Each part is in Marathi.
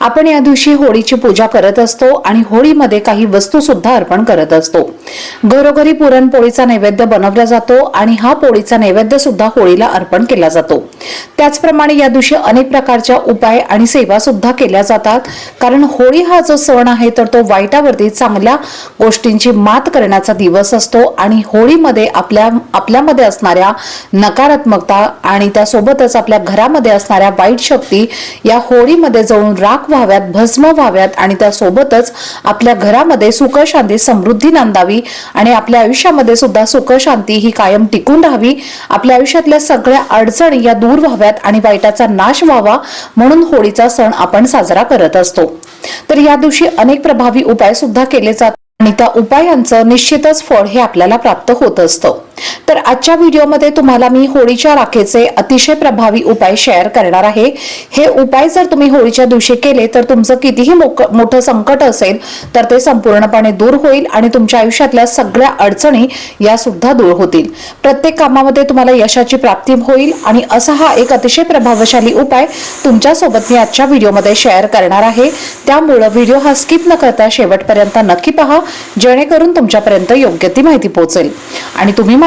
आपण या दिवशी होळीची पूजा करत असतो आणि होळीमध्ये काही वस्तू सुद्धा अर्पण करत असतो. घरोघरी पुरणपोळीचा नैवेद्य बनवला जातो आणि हा पोळीचा नैवेद्य सुद्धा होळीला अर्पण केला जातो. त्याचप्रमाणे या दिवशी अनेक प्रकारच्या उपाय आणि सेवा सुद्धा केल्या जातात. कारण होळी हा जो सण आहे तर तो वाईटावरती चांगल्या गोष्टींची मात करण्याचा दिवस असतो आणि होळीमध्ये आपल्या आपल्यामध्ये असणाऱ्या नकारात्मकता आणि त्यासोबतच आपल्या घरामध्ये असणाऱ्या वाईट शक्ती या होळीमध्ये जवळ राख व्हाव्यात भस्म व्हाव्यात आणि त्यासोबतच आपल्या घरामध्ये सुख शांती समृद्धी नांदावी आणि आपल्या आयुष्यामध्ये सुद्धा सुख शांती ही कायम टिकून राहावी. आपल्या आयुष्यातल्या सगळ्या अडचणी या दूर व्हाव्यात आणि वाईटाचा नाश व्हावा म्हणून होळीचा सण आपण साजरा करत असतो. तर या दिवशी अनेक प्रभावी उपाय सुद्धा केले जातात आणि त्या उपायांचं निश्चितच फळ हे आपल्याला प्राप्त होत असतं. तर आजच्या व्हिडिओमध्ये तुम्हाला मी होळीच्या राखेचे अतिशय प्रभावी उपाय शेअर करणार आहे. हे उपाय जर तुम्ही होळीच्या दिवशी केले तर तुमचं कितीही मोठं संकट असेल तर ते संपूर्णपणे दूर होईल आणि तुमच्या आयुष्यातल्या सगळ्या अडचणी या सुद्धा दूर होतील. प्रत्येक कामामध्ये तुम्हाला यशाची प्राप्ती होईल आणि असा हा एक अतिशय प्रभावशाली उपाय तुमच्यासोबत मी आजच्या व्हिडिओमध्ये शेअर करणार आहे. त्यामुळं व्हिडिओ हा स्किप न करता शेवटपर्यंत नक्की पहा जेणेकरून तुमच्यापर्यंत योग्य ती माहिती पोहोचेल. आणि तुम्ही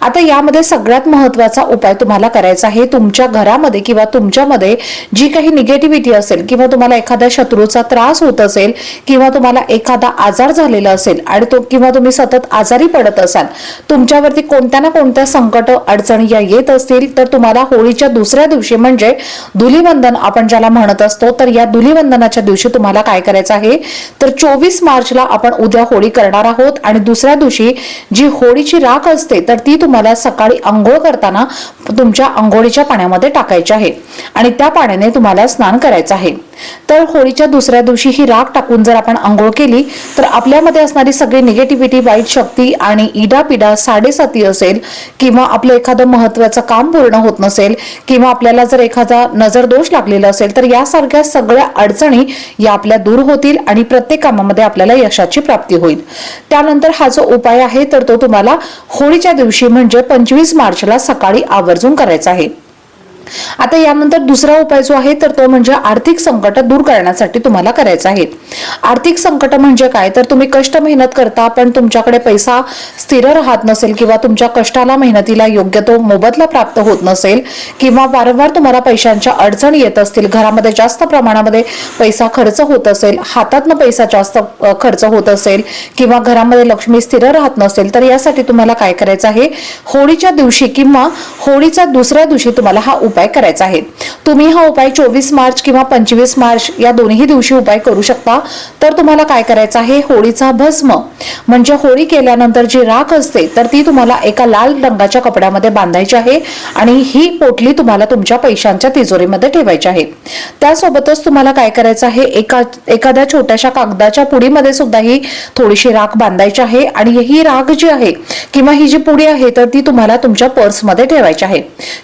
आता यामध्ये सगळ्यात महत्त्वाचा उपाय तुम्हाला करायचा आहे तुमच्या घरामध्ये किंवा तुमच्यामध्ये जी काही निगेटिव्हिटी असेल किंवा तुम्हाला एखाद्या शत्रूचा त्रास होत असेल किंवा तुम्हाला एखादा आजार झालेला असेल आणि तो किंवा तुम्ही सतत आजारी पडत असाल तुमच्यावरती कोणत्या ना कोणत्या संकट अडचणी या येत असतील तर तुम्हाला होळीच्या दुसऱ्या दिवशी म्हणजे धुलीवंदन आपण ज्याला म्हणत असतो तर या धुलीवंदनाच्या दिवशी तुम्हाला काय करायचं आहे तर चोवीस मार्चला आपण उद्या होळी करणार आहोत आणि दुसऱ्या दिवशी जी होळीची राख असते तर ती तुम्हाला सकाळी आंघोळ करताना तुमच्या आंघोळीच्या पाण्यामध्ये टाकायची आहे. आणि त्या पाण्याने तुम्हाला स्नान करायचं आहे. तर होळीच्या दुसऱ्या दिवशी ही राख टाकून जर आपण आंघोळ केली तर आपल्यामध्ये असणारी सगळी निगेटिव्हिटी वाईट शक्ती आणि इडापिडा साडेसाती असेल किंवा आपलं एखादं महत्वाचं काम पूर्ण होत नसेल किंवा आपल्याला जर एखादा नजर दोष लागलेला असेल तर यासारख्या सगळ्या अडचणी या आपल्या दूर होतील आणि प्रत्येक कामामध्ये आपल्याला यशाची प्राप्ती होईल. त्यानंतर हा जो उपाय आहे तर तो तुम्हाला होळीच्या दिवशी म्हणजे पंचवीस मार्चला सकाळी आवर्जून करायचा आहे. आता यानंतर दुसरा उपाय जो आहे तर तो म्हणजे आर्थिक संकट दूर करण्यासाठी तुम्हाला करायचा आहे. आर्थिक संकट म्हणजे काय? तर तुम्ही कष्ट मेहनत करता पण तुमच्याकडे पैसा स्थिर राहत नसेल किंवा तुमच्या कष्टाला मेहनतीला योग्य तो मोबदला प्राप्त होत नसेल किंवा वारंवार तुम्हाला पैशांच्या अडचणी येत असतील घरामध्ये जास्त प्रमाणामध्ये पैसा खर्च होत असेल हातातनं पैसा जास्त खर्च होत असेल किंवा घरामध्ये लक्ष्मी स्थिर राहत नसेल तर यासाठी तुम्हाला काय करायचं आहे? होळीच्या दिवशी किंवा होळीच्या दुसऱ्या दिवशी तुम्हाला हा उपाय करायचा आहे तुम्ही हा उपाय चोवीस मार्च किंवा पंचवीस मार्च या दोन्ही दिवशी उपाय करू शकता. तर तुम्हाला काय करायचं आहे? होळीचा भस्म. म्हणजे होळी केल्यानंतर जी राख असते तर ती तुम्हाला एका लाल रंगाच्या कपड्यामध्ये बांधायची आहे आणि ही पोटली तुम्हाला तुमच्या पैशांच्या तिजोरीमध्ये ठेवायची आहे. त्यासोबतच तुम्हाला काय करायचं आहे? एका एखाद्या छोट्याशा कागदाच्या पुडीमध्ये सुद्धा ही थोडीशी राख बांधायची आहे आणि ही राख जी आहे किंवा ही जी पुडी आहे तर ती तुम्हाला तुमच्या पर्समध्ये ठेवायची आहे.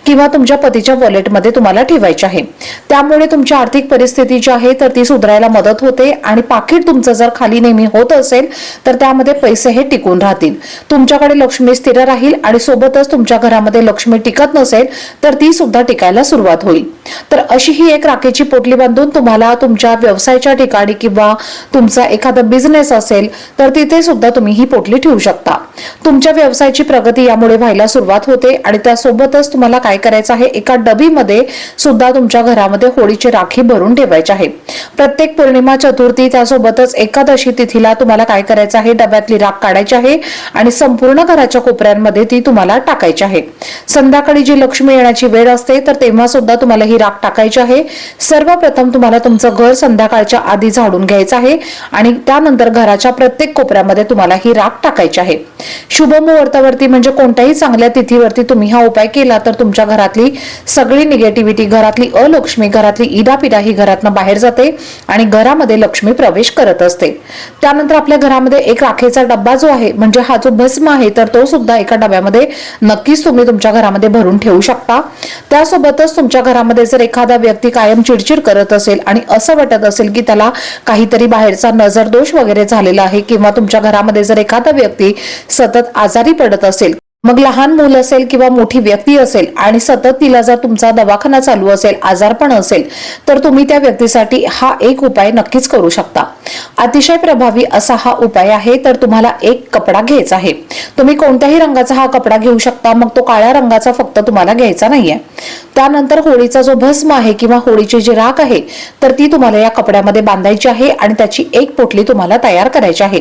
किंवा तुमच्या पतीच्या वॉलेटमध्ये तुम्हाला ठेवायचे आहे. त्यामुळे तुमची आर्थिक परिस्थिती जी आहे तर ती सुधारायला मदत होते आणि पाकिट तुमचं जर खाली नेहमी होत असेल तर त्यामध्ये पैसे हे टिकून राहतील. तुमच्याकडे लक्ष्मी स्थिर राहील आणि सोबतच तुमच्या घरामध्ये लक्ष्मी टिकत नसेल तर ती सुद्धा टिकायला सुरुवात होईल. तर अशी ही एक राखेची पोटली बांधून तुम्हाला तुमच्या व्यवसायाच्या ठिकाणी किंवा तुमचा एखादा बिझनेस असेल तर तिथे सुद्धा तुम्ही ही पोटली ठेवू शकता. तुमच्या व्यवसायाची प्रगती यामुळे व्हायला सुरुवात होते आणि त्यासोबतच तुम्हाला काय करायचं आहे एका डबीमध्ये सुद्धा तुमच्या घरामध्ये होळीची राखी भरून ठेवायची आहे. प्रत्येक पौर्णिमा चतुर्थी त्यासोबतच एकादशी तिथीला तुम्हाला काय करायचं आहे? डब्यातली राख काढायची आहे आणि संपूर्ण घराच्या कोपऱ्यांमध्ये ती तुम्हाला टाकायची आहे. संध्याकाळी जी लक्ष्मी येण्याची वेळ असते तर तेव्हा सुद्धा तुम्हाला ही राख टाकायची आहे. सर्वप्रथम तुम्हाला तुमचं घर संध्याकाळच्या आधी झाडून घ्यायचं आहे आणि त्यानंतर घराच्या प्रत्येक कोपऱ्यामध्ये तुम्हाला ही राख टाकायची आहे. शुभ मुहूर्तावरती म्हणजे कोणत्याही चांगल्या तिथीवरती तुम्ही हा उपाय केला तर तुमच्या घरातली सगळी निगेटिव्हिटी घरातली अलक्ष्मी घरातली इडापिडा ही घरातनं बाहेर जाते आणि घरामध्ये लक्ष्मी प्रवेश करत असते. त्यानंतर आपल्या घरामध्ये एक राखेचा डब्बा जो आहे म्हणजे हा जो भस्म आहे तर तो सुद्धा एका डब्यामध्ये नक्कीच तुम्ही तुमच्या घरामध्ये भरून ठेवू शकता. त्यासोबतच तुमच्या घरामध्ये जर एखादा व्यक्ती कायम चिडचिड करत असेल आणि असं वाटत असेल की त्याला काहीतरी बाहेरचा नजर दोष वगैरे झालेला आहे किंवा तुमच्या घरामध्ये जर एखादा व्यक्ती सतत आजारी पडत असेल मग लहान मूल असेल किंवा मोठी व्यक्ती असेल आणि सतत तिला जर तुमचा दवाखाना चालू असेल आजारपण असेल तर तुम्ही त्या व्यक्तीसाठी हा एक उपाय नक्कीच करू शकता. अतिशय प्रभावी असा हा उपाय आहे तर तुम्हाला एक कपडा घ्यायचा आहे. तुम्ही कोणत्याही रंगाचा हा कपडा घेऊ शकता मग तो काळ्या रंगाचा फक्त तुम्हाला घ्यायचा नाहीये. त्यानंतर होळीचा जो भस्म आहे किंवा होळीची जी राख आहे तर ती तुम्हाला या कपड्यामध्ये बांधायची आहे आणि त्याची एक पोटली तुम्हाला तयार करायची आहे.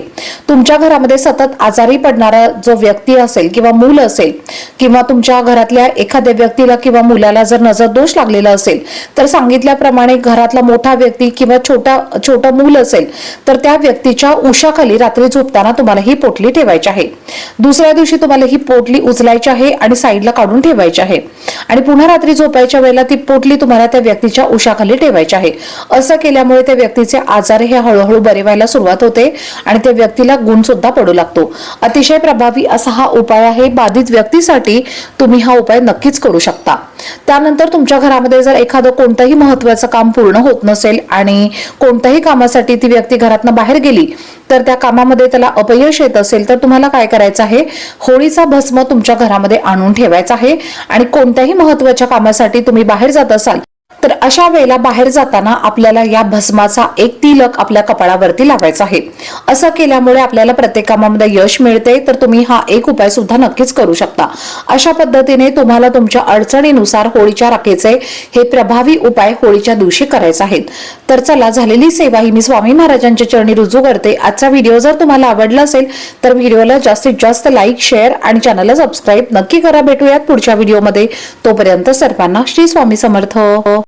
तुमच्या घरामध्ये सतत आजारी पडणारा जो व्यक्ती असेल किंवा मूल असेल किंवा तुमच्या घरातल्या एखाद्या व्यक्तीला किंवा मुलाला जर नजर दोष लागलेला असेल तर सांगितल्याप्रमाणे घरातला मोठा व्यक्ती किंवा छोटा छोटं मूल असेल तर त्या व्यक्तीच्या उशाखाली रात्री झोपताना तुम्हाला ही पोटली ठेवायची आहे. दुसऱ्या दिवशी तुम्हाला ही पोटली उचलायची आहे आणि साईडला काढून ठेवायची आहे. आणि पुन्हा रात्री झोपायच्या वेळेला ती पोटली तुम्हाला त्या व्यक्तीच्या उशाखाली ठेवायची आहे. असं केल्यामुळे त्या व्यक्तीचे आजार हे हळूहळू बरे व्हायला सुरुवात होते आणि त्या व्यक्तीला गुण सुद्धा पडू लागतो. अतिशय प्रभावी असा हा उपाय आहे बाधित व्यक्तीसाठी तुम्ही हा उपाय नक्कीच करू शकता. त्यानंतर तुमच्या घरामध्ये जर एखादं कोणतंही महत्वाचं काम पूर्ण होत नसेल आणि कोणत्याही कामासाठी ती व्यक्ती घरातनं बाहेर गेली तर त्या कामामध्ये त्याला अपयश येत असेल तर तुम्हाला काय करायचं आहे? होळीचा भस्म तुमच्या घरामध्ये आणून ठेवायचा आहे आणि कोणत्याही महत्त्वाच्या कामासाठी तुम्ही बाहेर जात असाल तर अशा वेळेला बाहेर जाताना आपल्याला या भस्माचा एक तिलक आपल्या कपाळावरती लावायचा आहे. असं केल्यामुळे आपल्याला प्रत्येक कामामध्ये यश मिळते तर तुम्ही हा एक उपाय सुद्धा नक्कीच करू शकता. अशा पद्धतीने तुम्हाला तुमच्या अडचणीनुसार होळीच्या राखेचे हे प्रभावी उपाय होळीच्या दिवशी करायचे आहेत. तर चला झालेली सेवा ही मी स्वामी महाराजांच्या चरणी रुजू करते. आजचा व्हिडिओ जर तुम्हाला आवडला असेल तर व्हिडिओला जास्तीत जास्त लाईक शेअर आणि चॅनलला सबस्क्राईब नक्की करा. भेटूयात पुढच्या व्हिडिओमध्ये. तोपर्यंत सर्वांना श्री स्वामी समर्थ.